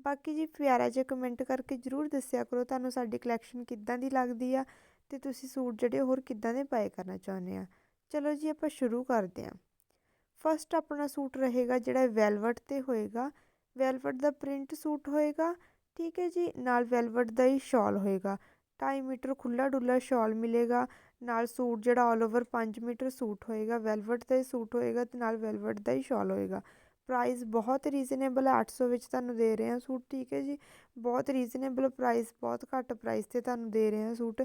ਬਾਕੀ ਜੀ ਪਿਆਰਾ ਜਿਹਾ ਕਮੈਂਟ ਕਰਕੇ ਜਰੂਰ ਦੱਸਿਆ ਕਰੋ ਤੁਹਾਨੂੰ ਸਾਡੀ ਕਲੈਕਸ਼ਨ ਕਿੱਦਾਂ ਦੀ ਲੱਗਦੀ ਆ ਤੇ ਤੁਸੀਂ ਸੂਟ ਜਿਹੜੇ ਹੋਰ ਕਿੱਦਾਂ ਦੇ ਪਾਏ ਕਰਨਾ ਚਾਹੁੰਦੇ ਆ। ਚਲੋ ਜੀ ਆਪਾਂ ਸ਼ੁਰੂ ਕਰਦੇ ਹਾਂ। ਫਸਟ ਆਪਣਾ ਸੂਟ ਰਹੇਗਾ ਜਿਹੜਾ ਵੈਲਵਟ ਤੇ ਹੋਏਗਾ। ਵੈਲਵਟ ਦਾ ਪ੍ਰਿੰਟ ਸੂਟ ਹੋਏਗਾ। ਠੀਕ ਹੈ ਜੀ, ਨਾਲ ਵੈਲਵਟ ਦਾ ਹੀ ਸ਼ਾਲ ਹੋਏਗਾ। 2.5 ਮੀਟਰ ਖੁੱਲਾ ਡੁੱਲਾ ਸ਼ਾਲ ਮਿਲੇਗਾ। ਨਾਲ ਸੂਟ ਜਿਹੜਾ ਆਲ ਓਵਰ 5 ਮੀਟਰ ਸੂਟ ਹੋਏਗਾ। ਵੈਲਵਟ ਦਾ ਹੀ ਸੂਟ ਹੋਏਗਾ ਤੇ ਨਾਲ ਵੈਲਵਟ ਦਾ ਹੀ ਸ਼ਾਲ ਹੋਏਗਾ। ਪ੍ਰਾਈਜ਼ ਬਹੁਤ ਰੀਜ਼ਨੇਬਲ ਹੈ 800 ਵਿੱਚ ਤੁਹਾਨੂੰ ਦੇ ਰਹੇ ਹਾਂ ਸੂਟ, ਠੀਕ ਹੈ ਜੀ? ਬਹੁਤ ਰੀਜ਼ਨੇਬਲ ਪ੍ਰਾਈਸ ਬਹੁਤ ਘੱਟ ਪ੍ਰਾਈਸ ਤੇ ਤੁਹਾਨੂੰ ਦੇ ਰਹੇ ਹਾਂ ਸੂਟ।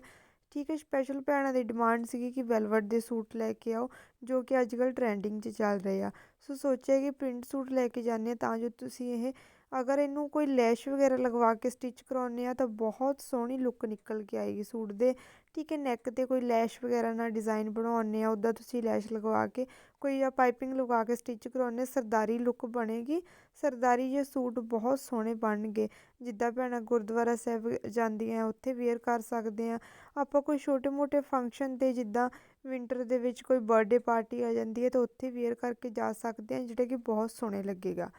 ਠੀਕ ਹੈ ਸਪੈਸ਼ਲ ਭੈਣਾਂ ਦੀ ਡਿਮਾਂਡ ਸੀਗੀ ਕਿ ਵੈਲਵਟ ਦੇ ਸੂਟ ਲੈ ਕੇ ਆਓ, ਜੋ ਕਿ ਅੱਜ ਕੱਲ ਟ੍ਰੈਂਡਿੰਗ 'ਚ ਚੱਲ ਰਹੇ ਆ। ਸੋ ਸੋਚਿਆ ਕਿ ਪ੍ਰਿੰਟ ਸੂਟ ਲੈ ਕੇ ਜਾਂਦੇ ਤਾਂ ਜੋ ਤੁਸੀਂ ਇਹ ਅਗਰ ਇਹਨੂੰ ਕੋਈ ਲੈਸ਼ ਵਗੈਰਾ ਲਗਵਾ ਕੇ ਸਟਿਚ ਕਰਾਉਨੇ ਆ ਤਾਂ ਬਹੁਤ ਸੋਹਣੀ ਲੁੱਕ ਨਿਕਲ ਕੇ ਆਏਗੀ ਸੂਟ ਦੇ। ਠੀਕ ਹੈ ਨੈਕ ਤੇ ਕੋਈ ਲੈਸ਼ ਵਗੈਰਾ ਨਾਲ ਡਿਜ਼ਾਈਨ ਬਣਾਉਣੇ ਆ ਉਦਾਂ ਤੁਸੀਂ ਲੈਸ਼ ਲਗਵਾ ਕੇ ਕੋਈ ਜਾਂ ਪਾਈਪਿੰਗ ਲਗਾ ਕੇ ਸਟਿਚ ਕਰਾਉਣੇ ਸਰਦਾਰੀ ਲੁੱਕ ਬਣੇਗੀ। ਸਰਦਾਰੀ ਜੇ ਸੂਟ ਬਹੁਤ ਸੋਹਣੇ ਬਣਨਗੇ। ਜਿੱਦਾਂ ਭੈਣਾਂ ਗੁਰਦੁਆਰਾ ਸਾਹਿਬ ਜਾਂਦੀਆਂ ਉੱਥੇ ਵੇਅਰ ਕਰ ਸਕਦੇ ਆ ਆਪਾਂ ਕੋਈ ਛੋਟੇ-ਮੋਟੇ ਫੰਕਸ਼ਨ ਤੇ ਜਿੱਦਾਂ ਵਿੰਟਰ ਦੇ ਵਿੱਚ ਕੋਈ ਬਰਥਡੇ ਪਾਰਟੀ ਆ ਜਾਂਦੀ ਹੈ ਤਾਂ ਉੱਥੇ ਵੇਅਰ ਕਰਕੇ ਜਾ ਸਕਦੇ ਆ ਜਿਹੜਾ ਕਿ ਬਹੁਤ ਸੋਹਣੇ ਲੱਗੇਗਾ।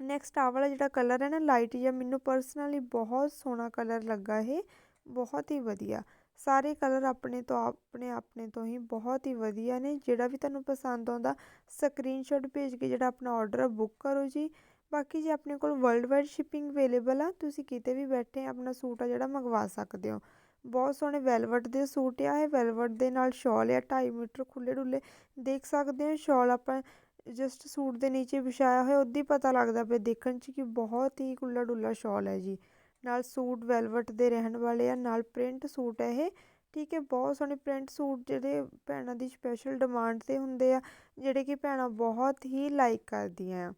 ਨੈਕਸਟ ਆ ਵਾਲਾ ਜਿਹੜਾ ਕਲਰ ਹੈ ਨਾ ਲਾਈਟ ਜਿਹਾ, ਮੈਨੂੰ ਪਰਸਨਲੀ ਬਹੁਤ ਸੋਹਣਾ ਕਲਰ ਲੱਗਾ ਇਹ, ਬਹੁਤ ਹੀ ਵਧੀਆ। ਸਾਰੇ ਕਲਰ ਆਪਣੇ ਤੋਂ ਆਪਣੇ ਆਪਣੇ ਤੋਂ ਹੀ ਬਹੁਤ ਹੀ ਵਧੀਆ ਨੇ। ਜਿਹੜਾ ਵੀ ਤੁਹਾਨੂੰ ਪਸੰਦ ਆਉਂਦਾ ਸਕਰੀਨਸ਼ਾਟ ਭੇਜ ਕੇ ਜਿਹੜਾ ਆਪਣਾ ਆਰਡਰ ਬੁੱਕ ਕਰੋ ਜੀ। ਬਾਕੀ ਜੇ ਆਪਣੇ ਕੋਲ ਵਰਲਡ ਵਾਈਡ ਸ਼ਿਪਿੰਗ ਅਵੇਲੇਬਲ ਆ, ਤੁਸੀਂ ਕਿਤੇ ਵੀ ਬੈਠੇ ਆਪਣਾ ਸੂਟ ਆ ਜਿਹੜਾ ਮੰਗਵਾ ਸਕਦੇ ਹੋ। ਬਹੁਤ ਸੋਹਣੇ ਵੈਲਵਟ ਦੇ ਸੂਟ ਆ, ਇਹ ਵੈਲਵਟ ਦੇ ਨਾਲ ਸ਼ਾਲ ਆ 2.5 ਮੀਟਰ ਖੁੱਲੇ ਡੁੱਲੇ ਦੇਖ ਸਕਦੇ ਹੋ ਸ਼ਾਲ ਆਪਾਂ ਜਸਟ ਸੂਟ ਦੇ ਨੀਚੇ ਵਿਛਾਇਆ ਹੋਇਆ, ਉਦੋਂ ਹੀ ਪਤਾ ਲੱਗਦਾ ਪਿਆ ਦੇਖਣ 'ਚ ਕਿ ਬਹੁਤ ਹੀ ਖੁੱਲਾ ਡੁੱਲਾ ਸ਼ਾਲ ਹੈ ਜੀ। ਨਾਲ ਸੂਟ ਵੈਲਵਟ ਦੇ ਰਹਿਣ ਵਾਲੇ ਆ, ਨਾਲ ਪ੍ਰਿੰਟ ਸੂਟ ਹੈ ਇਹ। ਠੀਕ ਹੈ, ਬਹੁਤ ਸੋਹਣੇ ਪ੍ਰਿੰਟ ਸੂਟ ਜਿਹੜੇ ਭੈਣਾਂ ਦੀ ਸਪੈਸ਼ਲ ਡਿਮਾਂਡ ਤੇ ਹੁੰਦੇ ਆ, ਜਿਹੜੇ ਕਿ ਭੈਣਾਂ ਬਹੁਤ ਹੀ ਲਾਈਕ ਕਰਦੀਆਂ ਆ।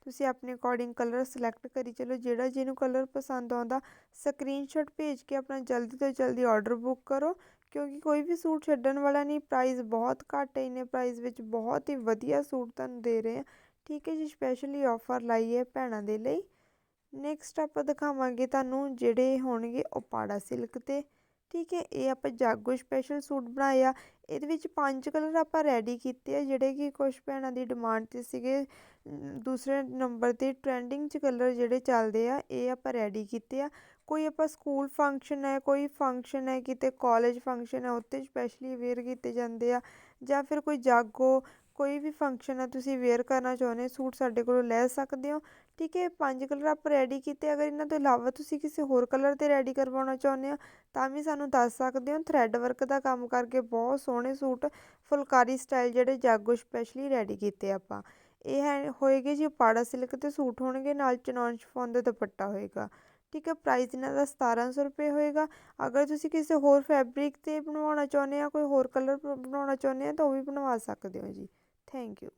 ਤੁਸੀਂ ਆਪਣੇ ਅਕੋਰਡਿੰਗ ਕਲਰ ਸਿਲੈਕਟ ਕਰੀ ਚਲੋ, ਜਿਹੜਾ ਜਿਹਨੂੰ ਕਲਰ ਪਸੰਦ ਆਉਂਦਾ ਸਕਰੀਨਸ਼ਾਟ ਭੇਜ ਕੇ ਆਪਣਾ ਜਲਦੀ ਤੋਂ ਜਲਦੀ ਆਰਡਰ ਬੁੱਕ ਕਰੋ। ਕਿਉਂਕਿ ਕੋਈ ਵੀ ਸੂਟ ਛੱਡਣ ਵਾਲਾ ਨਹੀਂ ਪ੍ਰਾਈਜ਼ ਬਹੁਤ ਘੱਟ ਹੈ ਇਹਨੇ ਪ੍ਰਾਈਸ ਵਿੱਚ ਬਹੁਤ ਹੀ ਵਧੀਆ ਸੂਟ ਤੁਹਾਨੂੰ ਦੇ ਰਹੇ ਆ ਠੀਕ ਹੈ ਜੀ ਸਪੈਸ਼ਲੀ ਆਫਰ ਲਾਈ ਹੈ ਭੈਣਾਂ ਦੇ ਲਈ। ਨੈਕਸਟ ਆਪਾਂ ਦਿਖਾਵਾਂਗੇ ਤੁਹਾਨੂੰ ਜਿਹੜੇ ਹੋਣਗੇ ਉਪਾੜਾ ਸਿਲਕ ਤੇ। ਠੀਕ ਹੈ, ਇਹ ਆਪਾਂ ਜਾਗੋ ਸਪੈਸ਼ਲ ਸੂਟ ਬਣਾਇਆ। ਇਹਦੇ ਵਿੱਚ ਪੰਜ ਕਲਰ ਆਪਾਂ ਰੈਡੀ ਕੀਤੇ ਆ, ਜਿਹੜੇ ਕਿ ਕੁਝ ਭੈਣਾਂ ਦੀ ਡਿਮਾਂਡ ਤੇ ਸੀਗੇ। ਦੂਸਰੇ ਨੰਬਰ ਤੇ ਟ੍ਰੈਂਡਿੰਗ 'ਚ ਕਲਰ ਜਿਹੜੇ ਚੱਲਦੇ ਆ, ਇਹ ਆਪਾਂ ਰੈਡੀ ਕੀਤੇ ਆ। ਕੋਈ ਆਪਾਂ ਸਕੂਲ ਫੰਕਸ਼ਨ ਹੈ, ਕੋਈ ਫੰਕਸ਼ਨ ਹੈ, ਕਿਤੇ ਕਾਲਜ ਫੰਕਸ਼ਨ ਹੈ ਉੱਤੇ ਸਪੈਸ਼ਲੀ ਵੇਅਰ ਕੀਤੇ ਜਾਂਦੇ ਆ। ਜਾਂ ਫਿਰ ਕੋਈ ਜਾਗੋ, ਕੋਈ ਵੀ ਫੰਕਸ਼ਨ ਹੈ, ਤੁਸੀਂ ਵੇਅਰ ਕਰਨਾ ਚਾਹੁੰਦੇ ਸੂਟ ਸਾਡੇ ਕੋਲੋਂ ਲੈ ਸਕਦੇ ਹੋ। ਠੀਕ ਹੈ, ਪੰਜ ਕਲਰ ਆਪਾਂ ਰੈਡੀ ਕੀਤੇ। ਅਗਰ ਇਹਨਾਂ ਤੋਂ ਇਲਾਵਾ ਤੁਸੀਂ ਕਿਸੇ ਹੋਰ ਕਲਰ ਤੇ ਰੈਡੀ ਕਰਵਾਉਣਾ ਚਾਹੁੰਦੇ ਹੋ, ਤਾਂ ਵੀ ਸਾਨੂੰ ਦੱਸ ਸਕਦੇ ਹੋ। ਥ੍ਰੈਡ ਵਰਕ ਦਾ ਕੰਮ ਕਰਕੇ ਬਹੁਤ ਸੋਹਣੇ ਸੂਟ, ਫੁਲਕਾਰੀ ਸਟਾਈਲ ਜਿਹੜੇ ਜਾਗੋ ਸਪੈਸ਼ਲੀ ਰੈਡੀ ਕੀਤੇ ਆਪਾਂ। ਇਹ ਹੈ, ਹੋਏਗੇ ਜੀ ਪਾੜਾ ਸਿਲਕ ਤੇ ਸੂਟ ਹੋਣਗੇ, ਨਾਲ ਚਨੌਨ ਸ਼ਫੋਨ ਦਾ ਦੁਪੱਟਾ ਹੋਏਗਾ। ਠੀਕ ਹੈ ਪ੍ਰਾਈਸ ਇਹਨਾਂ ਦਾ 1700 ਰੁਪਏ ਹੋਏਗਾ। ਅਗਰ ਤੁਸੀਂ ਕਿਸੇ ਹੋਰ ਫੈਬਰਿਕ ਤੇ ਬਣਵਾਉਣਾ ਚਾਹੁੰਦੇ ਆ ਕੋਈ ਹੋਰ ਕਲਰ ਬਣਾਉਣਾ ਚਾਹੁੰਦੇ ਆ ਤਾਂ ਉਹ ਵੀ ਬਣਵਾ ਸਕਦੇ ਹੋ ਜੀ। Thank you